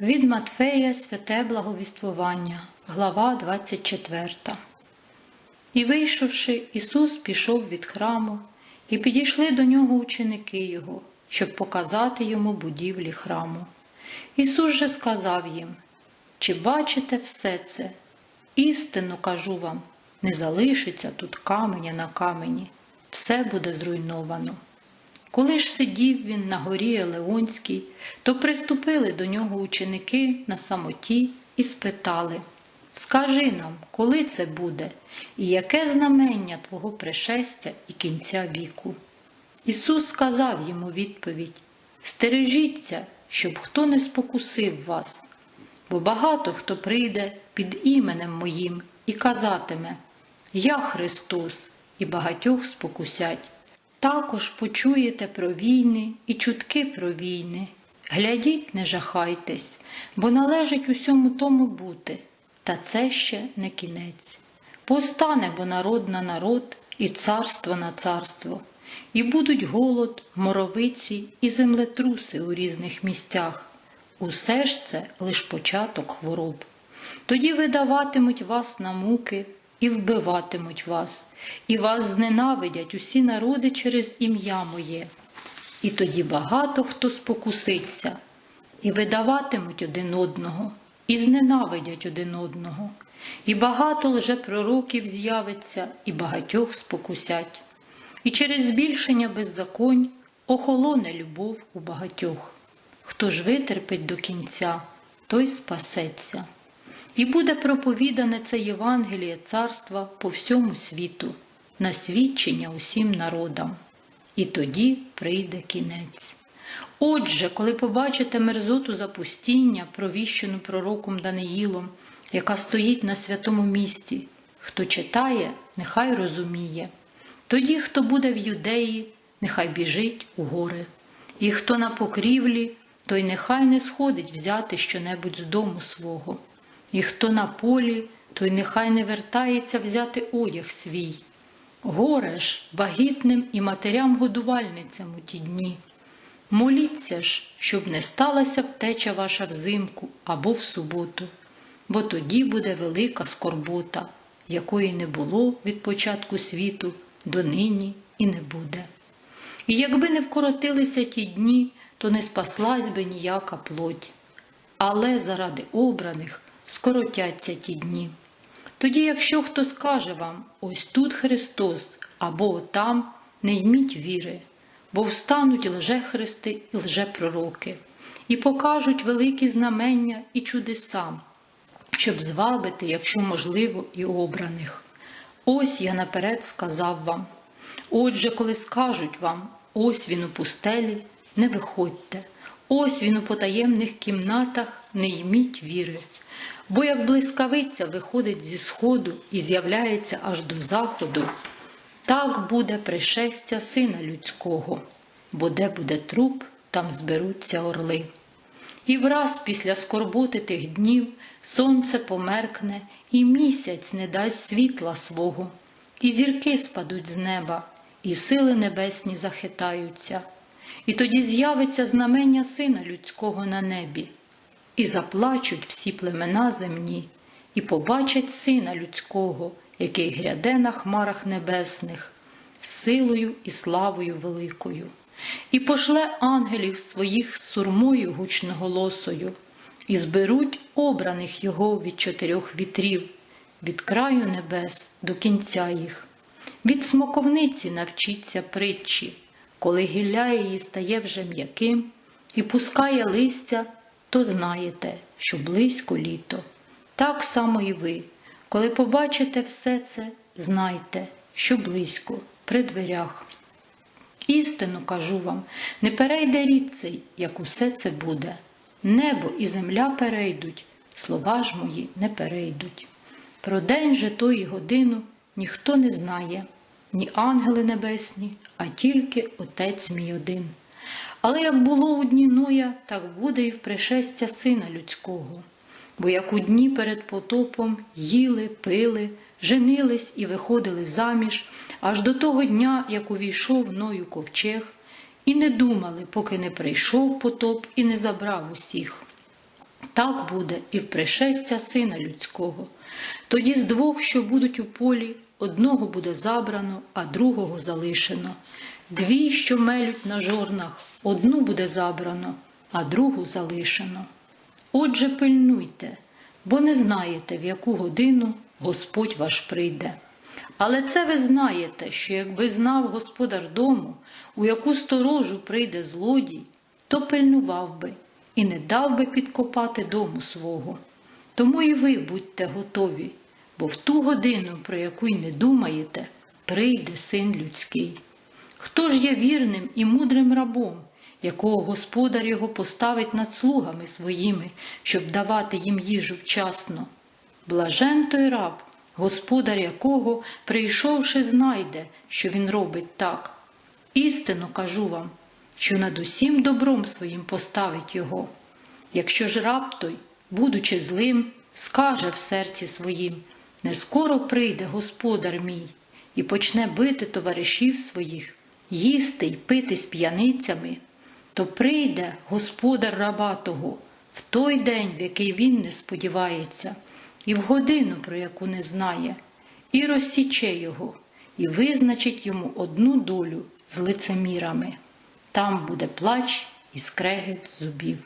Від Матфея святе благовіствування, глава 24. І вийшовши, Ісус пішов від храму, і підійшли до нього ученики Його, щоб показати йому будівлі храму. Ісус же сказав їм: Чи бачите все це? Істину кажу вам, не залишиться тут каменя на камені, все буде зруйновано. Коли ж сидів він на горі Елеонській, то приступили до нього ученики на самоті і спитали Скажи нам, коли це буде, і яке знамення Твого пришестя і кінця віку? Ісус сказав йому відповідь Стережіться, щоб хто не спокусив вас, бо багато хто прийде під іменем моїм і казатиме Я Христос, і багатьох спокусять. Також почуєте про війни і чутки про війни. Глядіть, не жахайтесь, бо належить усьому тому бути, та це ще не кінець. Постане бо народ на народ і царство на царство, і будуть голод, моровиці і землетруси у різних місцях. Усе ж це лиш початок хвороб. Тоді видаватимуть вас на муки і вбиватимуть вас, і вас зненавидять усі народи через ім'я моє. І тоді багато хто спокуситься, і видаватимуть один одного, і зненавидять один одного, і багато лжепророків з'явиться, і багатьох спокусять. І через збільшення беззаконь охолоне любов у багатьох. Хто ж витерпить до кінця, той спасеться. І буде проповідане це Євангеліє царства по всьому світу, на свідчення усім народам. І тоді прийде кінець. Отже, коли побачите мерзоту запустіння, провіщену пророком Даниїлом, яка стоїть на святому місці, хто читає, нехай розуміє. Тоді, хто буде в юдеї, нехай біжить у гори, і хто на покрівлі, той нехай не сходить взяти щонебудь з дому свого. І хто на полі, той нехай не вертається взяти одяг свій. Горе ж вагітним і матерям-годувальницям у ті дні. Моліться ж, щоб не сталася втеча ваша взимку або в суботу, бо тоді буде велика скорбота, якої не було від початку світу до нині і не буде. І якби не вкоротилися ті дні, то не спаслась би ніяка плоть. Але заради обраних скоротяться ті дні. Тоді, якщо хто скаже вам, ось тут Христос або там, не йміть віри, бо встануть лжехристи і лжепророки, і покажуть великі знамення і чудеса, щоб звабити, якщо можливо, і обраних. Ось я наперед сказав вам. Отже, коли скажуть вам, ось він у пустелі, не виходьте, ось він у потаємних кімнатах, не йміть віри. Бо як блискавиця виходить зі сходу і з'являється аж до заходу, так буде пришестя сина людського, бо де буде труп, там зберуться орли. І враз після скорботи тих днів сонце померкне, і місяць не дасть світла свого, і зірки спадуть з неба, і сили небесні захитаються, і тоді з'явиться знамення сина людського на небі. І заплачуть всі племена земні, і побачать сина людського, який гряде на хмарах небесних, силою і славою великою, і пошле ангелів своїх сурмою гучноголосою, і зберуть обраних його від чотирьох вітрів, від краю небес до кінця їх. Від смоковниці навчіться притчі, коли гілля її стає вже м'яким і пускає листя то знаєте, що близько літо. Так само і ви, коли побачите все це, знайте, що близько, при дверях. Істину кажу вам, не перейде рід цей, як усе це буде. Небо і земля перейдуть, слова ж мої не перейдуть. Про день же тої годину ніхто не знає, ні ангели небесні, а тільки Отець мій один. Але як було у дні Ноя, так буде і в пришестя сина людського. Бо як у дні перед потопом їли, пили, женились і виходили заміж, аж до того дня, як увійшов Ною ковчег, і не думали, поки не прийшов потоп і не забрав усіх. Так буде і в пришестя Сина Людського. Тоді з двох, що будуть у полі, одного буде забрано, а другого залишено. Дві, що мелють на жорнах, одну буде забрано, а другу залишено. Отже, пильнуйте, бо не знаєте, в яку годину Господь ваш прийде. Але це ви знаєте, що якби знав господар дому, у яку сторожу прийде злодій, то пильнував би і не дав би підкопати дому свого. Тому і ви будьте готові, бо в ту годину, про яку й не думаєте, прийде син людський. Хто ж є вірним і мудрим рабом, якого господар його поставить над слугами своїми, щоб давати їм їжу вчасно? Блажен той раб, господар якого, прийшовши, знайде, що він робить так. Істину кажу вам, що над усім добром своїм поставить його. Якщо ж раб той, будучи злим, скаже в серці своїм, не скоро прийде господар мій і почне бити товаришів своїх, їсти й пити з п'яницями, то прийде господар раба того в той день, в який він не сподівається, і в годину, про яку не знає, і розсіче його, і визначить йому одну долю з лицемірами. Там буде плач і скрегет зубів.